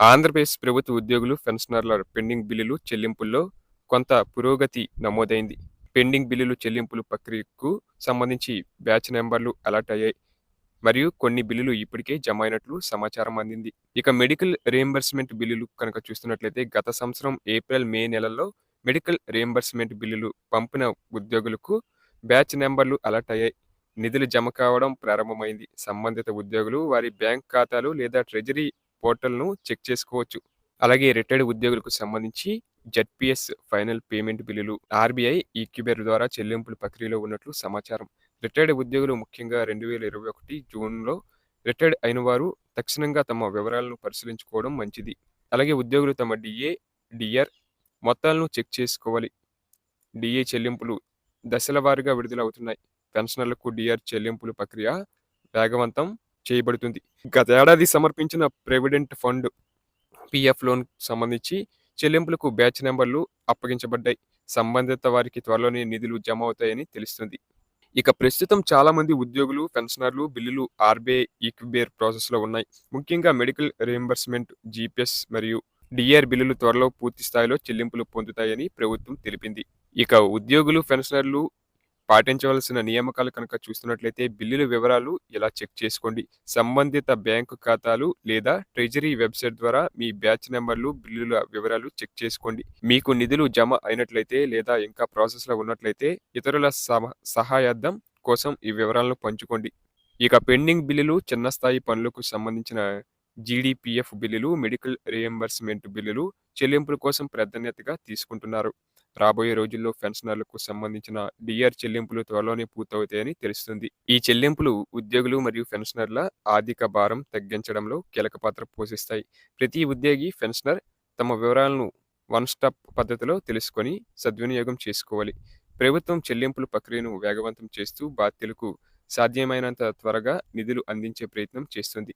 ఆంధ్రప్రదేశ్ ప్రభుత్వ ఉద్యోగులు పెన్షనర్ల పెండింగ్ బిల్లులు చెల్లింపుల్లో కొంత పురోగతి నమోదైంది. పెండింగ్ బిల్లులు చెల్లింపుల ప్రక్రియకు సంబంధించి బ్యాచ్ నెంబర్లు అలర్ట్ అయ్యాయి. మరియు కొన్ని బిల్లులు ఇప్పటికే జమ అయినట్లు సమాచారం అందింది. ఇక మెడికల్ రియంబర్స్మెంట్ బిల్లులు కనుక చూస్తున్నట్లయితే గత సంవత్సరం ఏప్రిల్ మే నెలలో మెడికల్ రియంబర్స్మెంట్ బిల్లులు పంపిన ఉద్యోగులకు బ్యాచ్ నెంబర్లు అలర్ట్ అయ్యాయి. నిధులు జమ కావడం ప్రారంభమైంది. సంబంధిత ఉద్యోగులు వారి బ్యాంక్ ఖాతాలు లేదా ట్రెజరీ పోర్టల్ను చెక్ చేసుకోవచ్చు. అలాగే రిటైర్డ్ ఉద్యోగులకు సంబంధించి జెడ్పిఎస్ ఫైనల్ పేమెంట్ బిల్లులు ఆర్బీఐ ఈక్యూబెర్ ద్వారా చెల్లింపుల ప్రక్రియలో ఉన్నట్లు సమాచారం. రిటైర్డ్ ఉద్యోగులు ముఖ్యంగా రెండు వేల ఇరవై ఒకటి జూన్లో రిటైర్డ్ అయిన వారు తక్షణంగా తమ వివరాలను పరిశీలించుకోవడం మంచిది. అలాగే ఉద్యోగులు తమ డిఏ డిఆర్ మొత్తాలను చెక్ చేసుకోవాలి. డిఏ చెల్లింపులు దశల వారీగా విడుదల అవుతున్నాయి పెన్షనర్లకు డిఆర్ చెల్లింపుల ప్రక్రియ వేగవంతం చేయబడుతుంది. గత ఏడాది సమర్పించిన ప్రెవిడెంట్ ఫండ్ పిఎఫ్ లోన్ సంబంధించి చెల్లింపులకు బ్యాచ్ నెంబర్లు అప్పగించబడ్డాయి. సంబంధిత వారికి త్వరలోనే నిధులు జమ అవుతాయని తెలుస్తుంది. ఇక ప్రస్తుతం చాలామంది ఉద్యోగులు పెన్షనర్లు బిల్లులు ఆర్బీఐ ఈక్విబేర్ ప్రాసెస్లో ఉన్నాయి. ముఖ్యంగా మెడికల్ రియంబర్స్మెంట్ జీపీఎస్ మరియు డిఆర్ బిల్లులు త్వరలో పూర్తి స్థాయిలో చెల్లింపులు పొందుతాయని ప్రభుత్వం తెలిపింది. ఇక ఉద్యోగులు పెన్షనర్లు పాటించవలసిన నియామకాలు కనుక చూస్తున్నట్లయితే బిల్లుల వివరాలు ఇలా చెక్ చేసుకోండి? సంబంధిత బ్యాంకు ఖాతాలు లేదా ట్రెజరీ వెబ్సైట్ ద్వారా మీ బ్యాచ్ నెంబర్లు బిల్లుల వివరాలు చెక్ చేసుకోండి. మీకు నిధులు జమ అయినట్లయితే లేదా ఇంకా ప్రాసెస్లో ఉన్నట్లయితే ఇతరుల సహాయార్థం కోసం ఈ వివరాలను పంచుకోండి. ఇక పెండింగ్ బిల్లులు చిన్న స్థాయి పనులకు సంబంధించిన జీడిపిఎఫ్ బిల్లులు మెడికల్ రియంబర్స్మెంట్ బిల్లులు చెల్లింపుల కోసం ప్రాధాన్యతగా తీసుకుంటున్నారు. రాబోయే రోజుల్లో పెన్షనర్లకు సంబంధించిన డిఆర్ చెల్లింపులు త్వరలోనే పూర్తవుతాయని తెలుస్తుంది. ఈ చెల్లింపులు ఉద్యోగులు మరియు పెన్షనర్ల ఆర్థిక భారం తగ్గించడంలో కీలక పాత్ర పోషిస్తాయి. ప్రతి ఉద్యోగి పెన్షనర్ తమ వివరాలను వన్ స్టాప్ పద్ధతిలో తెలుసుకొని సద్వినియోగం చేసుకోవాలి. ప్రభుత్వం చెల్లింపుల ప్రక్రియను వేగవంతం చేస్తూ బాధ్యులకు సాధ్యమైనంత త్వరగా నిధులు అందించే ప్రయత్నం చేస్తుంది.